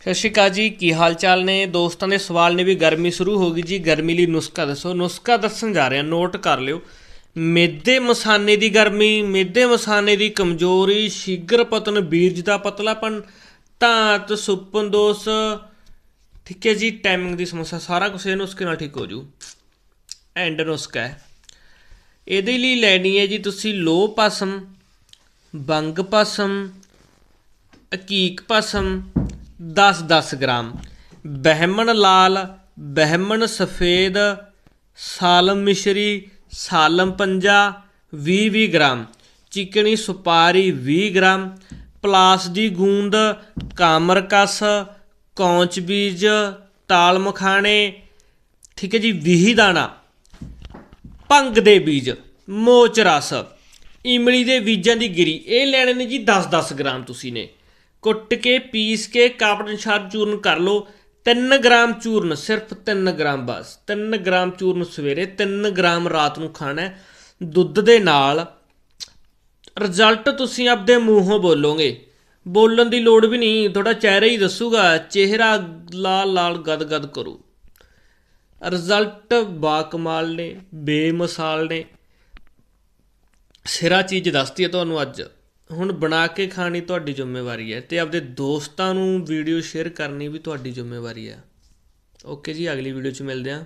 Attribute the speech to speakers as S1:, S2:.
S1: ਸਤਿ ਸ਼੍ਰੀ ਅਕਾਲ ਜੀ, ਕੀ ਹਾਲ ਚਾਲ ਨੇ? ਦੋਸਤਾਂ ਦੇ ਸਵਾਲ ਨੇ ਵੀ ਗਰਮੀ ਸ਼ੁਰੂ ਹੋ ਗਈ ਜੀ, ਗਰਮੀ ਲਈ ਨੁਸਖਾ ਦੱਸੋ। ਨੁਸਖਾ ਦੱਸਣ ਜਾ ਰਿਹਾ, ਨੋਟ ਕਰ ਲਿਓ। ਮੇਦੇ ਮਸਾਨੇ ਦੀ ਗਰਮੀ ਮੇਦੇ ਮਸਾਨੇ ਦੀ ਕਮਜ਼ੋਰੀ ਸ਼ੀਗਰ ਪਤਨ ਬੀਰਜ ਦਾ ਪਤਲਾਪਨ, ਧਾਤ, ਸੁਪਨ ਦੋਸ। ਠੀਕ ਹੈ ਜੀ ਟਾਈਮਿੰਗ ਦੀ ਸਮੱਸਿਆ, ਸਾਰਾ ਕੁਝ ਇਹ ਨੁਸਖੇ ਨਾਲ ਠੀਕ ਹੋ ਜੂ। ਐਂਡ ਨੁਸਖਾ ਹੈ। ਇਹਦੇ ਲਈ ਲੈਣੀ ਹੈ ਜੀ ਤੁਸੀਂ ਲੋਹ ਪਸਮ, ਬੰਗ ਪਾਸਮ, ਅਕੀਕ ਭਸਮ 10-10 ਗ੍ਰਾਮ। ਬਹਿਮਣ ਲਾਲ, ਬਹਿਮਣ ਸਫੇਦ, ਸਾਲਮ ਮਿਸ਼ਰੀ, ਸਾਲਮ ਪੰਜਾ 20-20 ਗ੍ਰਾਮ। ਚਿਕਣੀ ਸੁਪਾਰੀ 20 ਗ੍ਰਾਮ। ਪਲਾਸ ਦੀ ਗੂੰਦ, ਕਾਮਰ ਕਸ, ਕੌਂਚ ਬੀਜ, ਤਾਲ ਮਖਾਣੇ, ਠੀਕ ਹੈ ਜੀ 20 ਦਾਣਾ। ਭੰਗ ਦੇ ਬੀਜ, ਮੋਚ ਰਸ। ਇਮਲੀ ਦੇ ਬੀਜਾਂ ਦੀ ਗਿਰੀ, ਇਹ ਲੈਣੇ ਨੇ ਜੀ 10-10 ਗ੍ਰਾਮ ਤੁਸੀਂ ਨੇ। ਕੁੱਟ ਕੇ, ਪੀਸ ਕੇ, ਕਾਪੜ ਅਨੁਸਾਰ ਚੂਰਨ ਕਰ ਲਓ। 3 ਗ੍ਰਾਮ ਚੂਰਨ, ਸਿਰਫ 3 ਗ੍ਰਾਮ ਬਸ। 3 ਗ੍ਰਾਮ ਚੂਰਨ ਸਵੇਰੇ 3 ਗ੍ਰਾਮ ਰਾਤ ਨੂੰ ਖਾਣਾ ਹੈ। ਦੁੱਧ ਦੇ ਨਾਲ ਰਿਜ਼ਲਟ ਤੁਸੀਂ ਆਪਦੇ ਮੂੰਹੋਂ ਬੋਲੋਗੇ। ਬੋਲਣ ਦੀ ਲੋੜ ਵੀ ਨਹੀਂ, ਤੁਹਾਡਾ ਚਿਹਰਾ ਹੀ ਦੱਸੂਗਾ। ਚਿਹਰਾ ਲਾਲ ਲਾਲ ਗਦ-ਗਦ ਕਰੂ। ਰਿਜ਼ਲਟ ਬਾਕਮਾਲ ਨੇ, ਬੇਮਿਸਾਲ ਨੇ। ਸਿਰਾ ਚੀਜ਼ ਦੱਸਤੀ ਹੈ ਤੁਹਾਨੂੰ ਅੱਜ। ਹੁਣ ਬਣਾ ਕੇ ਖਾਣੀ ਤੁਹਾਡੀ ਜ਼ਿੰਮੇਵਾਰੀ ਹੈ ਤੇ ਆਪਦੇ ਦੋਸਤਾਂ ਨੂੰ ਵੀਡੀਓ ਸ਼ੇਅਰ ਕਰਨੀ ਵੀ ਤੁਹਾਡੀ ਜ਼ਿੰਮੇਵਾਰੀ ਹੈ। ਓਕੇ ਜੀ, ਅਗਲੀ ਵੀਡੀਓ 'ਚ ਮਿਲਦੇ ਹਾਂ।